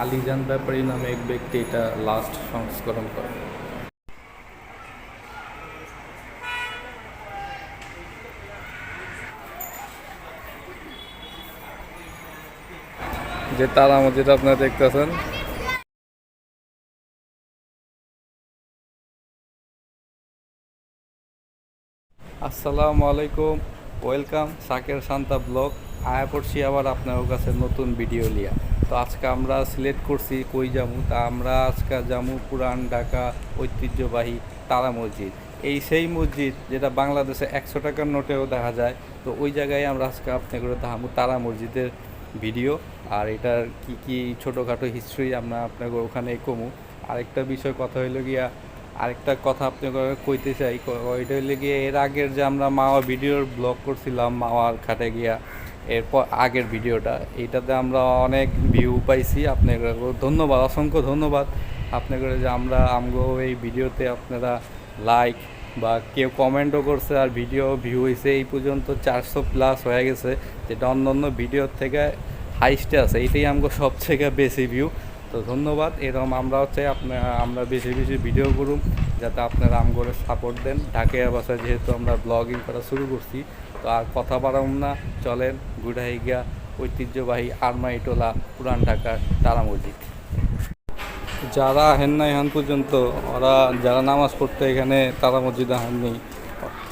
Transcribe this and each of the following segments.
আলিজান ব্যাপারী নামে এক ব্যক্তি এটা লাস্ট সংস্করণ করে। যে তারা মসজিদ আপনারা দেখতেছেন। আসসালামু আলাইকুম, ওয়েলকাম সাকের শান্তা ব্লগ। আয়া পড়ছি আবার আপনার কাছে নতুন ভিডিও লিয়া তো আজকে আমরা সিলেক্ট করছি কই জামু? তা আমরা আজকে জামু, পুরান, ঢাকা, ঐতিহ্যবাহী তারা মসজিদ। এই সেই মসজিদ যেটা বাংলাদেশে একশো টাকার নোটেও দেখা যায়। তো ওই জায়গায় আমরা আজকে আপনাকে দেখাবো তারা মসজিদের ভিডিও। আর এটার কি কি ছোটোখাটো হিস্ট্রি আমরা আপনাকে ওখানে কমু। আরেকটা বিষয় কথা হইল গিয়া, আরেকটা কথা আপনাকে কইতে চাই ওইটা হইলে গিয়ে এর আগের যে আমরা মাওয়া ভিডিওর ব্লগ করছিলাম, মাওয়ার খাটে গিয়া। এরপর আগের ভিডিওটা। এইটাতে আমরা অনেক ভিউ পাইছি আপনাকে। ধন্যবাদ, অসংখ্য ধন্যবাদ। আপনাকে যে আমরা আমগো এই ভিডিওতে আপনারা লাইক বা কেউ কমেন্টও করছে আর ভিডিও ভিউ হয়েছে এই পর্যন্ত চারশো প্লাস হয়ে গেছে, যেটা অন্য অন্য ভিডিওর থেকে হাইস্টে আছে। এইটাই আমগো সব থেকে বেশি ভিউ তো ধন্যবাদ এরকম আমরা হচ্ছে আপনার আমরা বেশি বেশি ভিডিও করুন যাতে আপনারা আমগরে সাপোর্ট দেন। ঢাকিয়া বাসায় যেহেতু আমরা ব্লগিং করা শুরু করছি, তো আর কথা বাড়াম না। চলেন গুড়াইগিয়া ঐতিহ্যবাহী আরমাইটোলা পুরান ঢাকার তারা মসজিদ। যারা আহেন না এখন পর্যন্ত, ওরা যারা নামাজ পড়তে এখানে তারা মসজিদ আহেননি,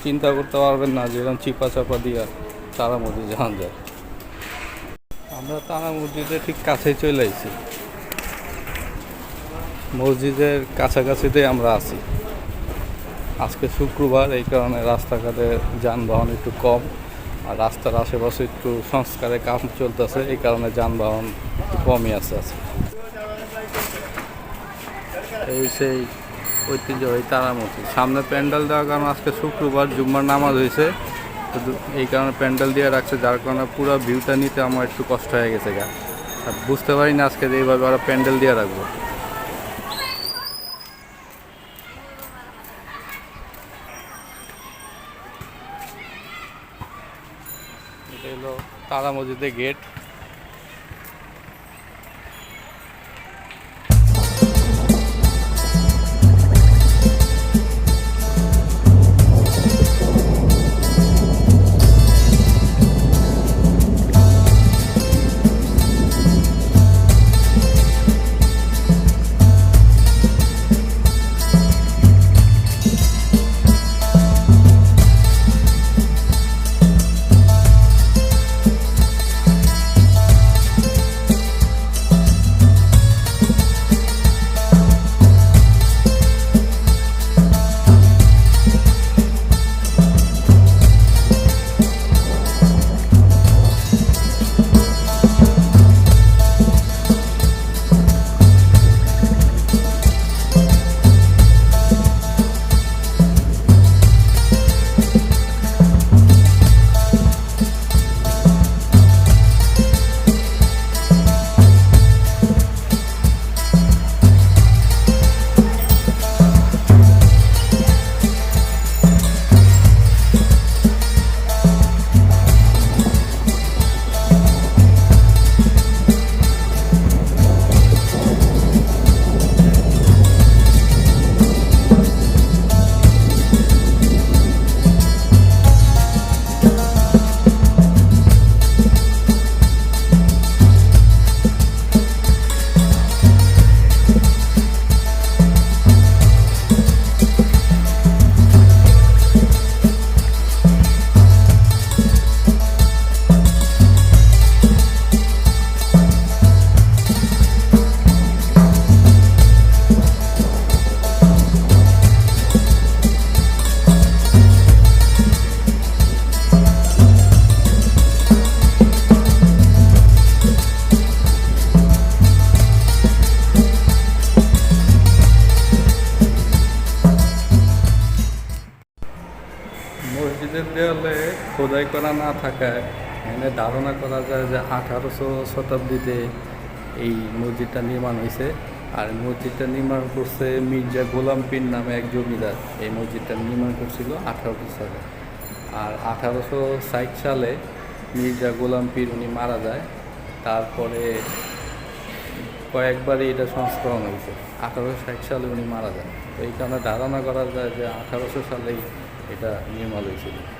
চিন্তা করতে পারবেন না যেরকম চিপা চাপা দিয়া তারা মসজিদ জাহান যায়। আমরা তারা মসজিদে ঠিক কাছে চলে আইছি। মসজিদের কাছাকাছিতে আমরা আছি। আজকে শুক্রবার, এই কারণে রাস্তাঘাটে যানবাহন একটু কম আর রাস্তার আশেপাশে একটু সংস্কারের কাজ চলতেছে, এই কারণে যানবাহন একটু কমই আছে আজকে। এই সেই ঐতিহ্যবাহী তারা মসজিদ সামনে প্যান্ডেল দেওয়ার কারণে আজকে শুক্রবার জুম্মার নামাজ হয়েছে। তো এই কারণে প্যান্ডেল দিয়ে রাখছে, যার কারণে পুরো ভিউটা নিতে আমার একটু কষ্ট হয়ে গেছে গা। বুঝতে পারি না আজকে এইভাবে ওরা প্যান্ডেল দিয়ে রাখব এটা হলো তারা মসজিদের গেট মসজিদের দেওয়ালে খোদাই করা না থাকায় এখানে ধারণা করা যায় যে আঠারোশো শতাব্দীতে এই মসজিদটা নির্মাণ হয়েছে। আর মসজিদটা নির্মাণ করছে মির্জা গোলাম পীর নামে এক জমিদার। এই মসজিদটা নির্মাণ করছিল আঠারোশো সালে। আর আঠারোশো ষাট সালে মির্জা গোলাম পীর উনি মারা যায়। তারপরে কয়েকবারই এটা সংস্করণ হয়েছে। আঠারোশো ষাট সালে উনি মারা যান। তো এই কারণে ধারণা করা যায় যে আঠারোশো সালেই এটা নির্মাণ হয়েছিল উনিশশো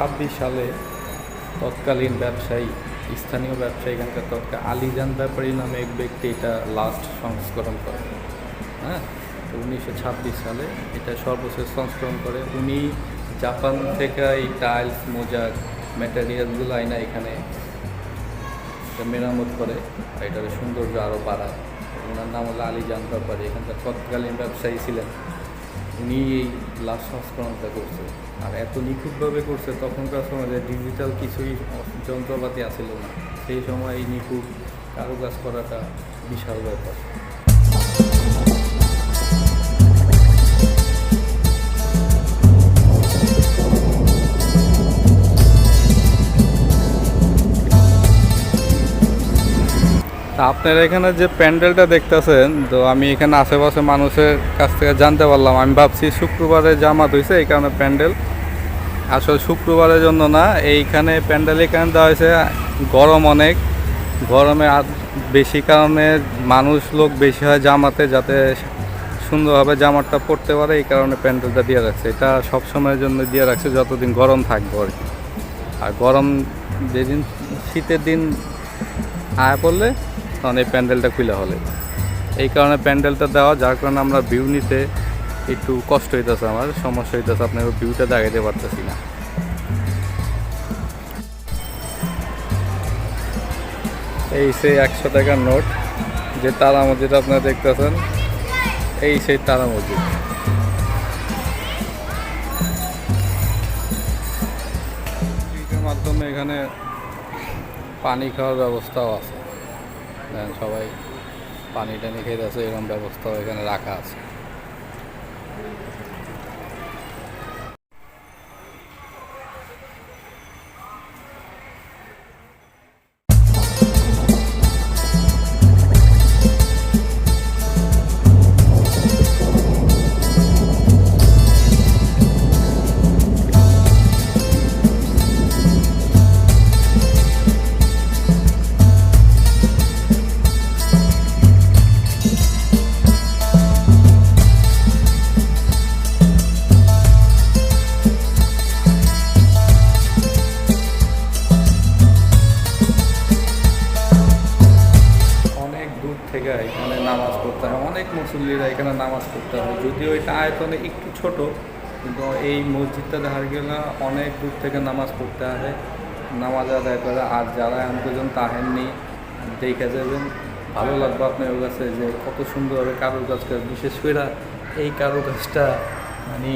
ছাব্বিশ সালে তৎকালীন ব্যবসায়ী, স্থানীয় ব্যবসায়ী এখানকার তৎকাল আলিজান ব্যাপারী নামে এক ব্যক্তি এটা লাস্ট সংস্করণ করে। হ্যাঁ? তো উনিশশো ছাব্বিশ সালে এটা সর্বশেষ সংস্করণ করে। উনি জাপান থেকে এই টাইলস মোজাক ম্যাটেরিয়ালগুলো আইনা এখানে মেরামত করে এটার সৌন্দর্য আরও বাড়ায়। ওনার নাম হলো আলিজান ব্যাপারী। এখানকার তৎকালীন ব্যবসায়ী ছিলেন। উনি এই লাস্ট সংস্করণটা করছে। আর এত নিখুঁতভাবে করছে, তখনকার সময় ডিজিটাল কিছুই যন্ত্রপাতি আসিল না। সেই সময় এই নিখুঁত কারুকাজ করাটা বিশাল ব্যাপার। আপনারা এখানে যে প্যান্ডেলটা দেখতেছেন, তো আমি এখানে আশেপাশে মানুষের কাছ থেকে জানতে পারলাম। আমি ভাবছি শুক্রবারে জামাত হয়েছে এই কারণে প্যান্ডেল। আসলে শুক্রবারের জন্য না, এইখানে প্যান্ডেল এখানে দেওয়া হয়েছে, গরম অনেক। গরমে আর বেশি কারণে মানুষ লোক বেশি হয় জামাতে, যাতে সুন্দরভাবে জামাটা পরতে পারে, এই কারণে প্যান্ডেলটা দিয়ে রাখছে। এটা সব সময়ের জন্য দিয়ে রাখছে, যতদিন গরম থাকবে আর আর গরম যেদিন শীতের দিন আয়া পড়লে তখন এই প্যান্ডেলটা খুলে হলে। এই কারণে প্যান্ডেলটা দেওয়া, যার কারণে আমরা ভিউ নিতে একটু কষ্ট হইতেছে আমার, সমস্যা হইতেছে, আপনাকে ভিউটা দেখাইতে পারতেছি না। এই সেই একশো টাকার নোট, যে তারা মসজিদ আপনারা দেখতেছেন, এই সেই তারা মসজিদ। মাধ্যমে এখানে পানি খাওয়ার ব্যবস্থাও আছে। সবাই পানি টানি খেতে আছে এরকম ব্যবস্থাও এখানে রাখা আছে। নামাজ পড়তে হয় যদিও এটা আয়তনে একটু ছোট, কিন্তু এই মসজিদটা দেখা গেলে অনেক দূর থেকে নামাজ পড়তে হয় নামাজ আদায় করে, আর যারা এখন পর্যন্ত আহেননি দেখে যাবেন। ভালো লাগবে আপনার কাছে যে কত সুন্দরভাবে কারুকাজ করে বিশেষ করে এই কারুকাজটা মানে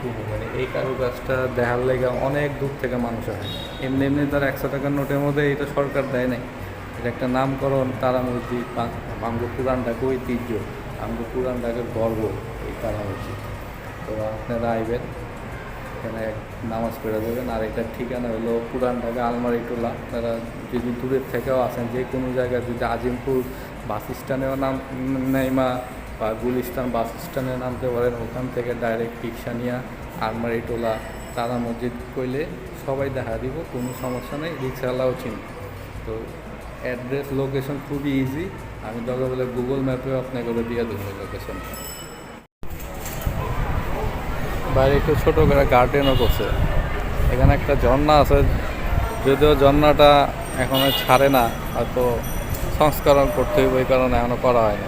করব মানে এই কারুকাজটা দেখার লেগে অনেক দূর থেকে মানুষ আসে। এমনি এমনি তার একশো টাকার নোটের মধ্যে এটা সরকার দেয় নাই। এটা একটা নামকরণ, তারা মসজিদ পুরান ঢাকা ঐতিহ্য। আমগো পুরান ঢাকার গর্ব, এই তারা মসজিদ তো আপনারা আইবেন, এখানে নামাজ পড়ে দেবেন আর এটার ঠিকানা হলো পুরান ঢাকা আলমারি টোলা। আপনারা যদি দূরের থেকেও আসেন, যে কোনো জায়গায় যদি আজিমপুর বাস স্ট্যান্ডেও নাম, নেইমা বা গুলিস্তান বাস স্ট্যান্ডে নামতে পারেন, ওখান থেকে ডাইরেক্ট রিক্সা নিয়ে আলমারি টোলা, তারা মসজিদ কইলে সবাই দেখা দিব, কোনো সমস্যা নেই, রিক্সাওয়ালাও চিনি। তো অ্যাড্রেস, লোকেশন খুবই ইজি আমি দরকার বলে গুগল ম্যাপে আপনাকে দিয়ে দেবো লোকেশনটা বাইরে একটু ছোটো করে গার্ডেনও করছে। এখানে একটা ঝর্ণা আছে, যদিও ঝর্ণাটা এখনও ছাড়ে না, হয়তো সংস্করণ করতে হইব, এই কারণে এখনও করা হয়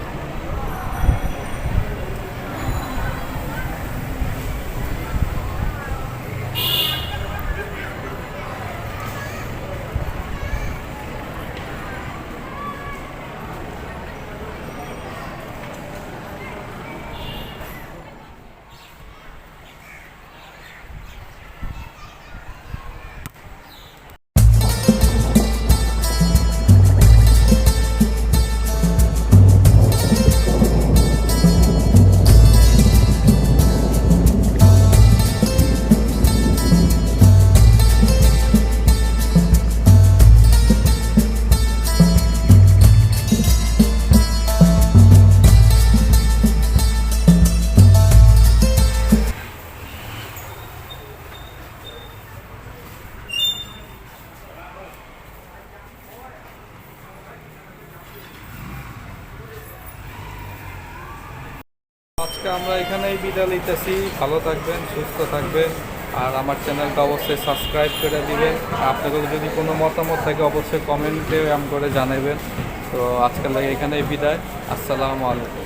আজকে আমরা এখানেই বিদায় নিতেছি। ভালো থাকবেন, সুস্থ থাকবেন। আর আমার চ্যানেলটা অবশ্যই সাবস্ক্রাইব করে দিবেন। আপনাদের যদি কোনো মতামত থাকে অবশ্যই কমেন্টে আম করে জানাবেন। তো আজকাল এখানেই বিদায়। আসসালামু আলাইকুম।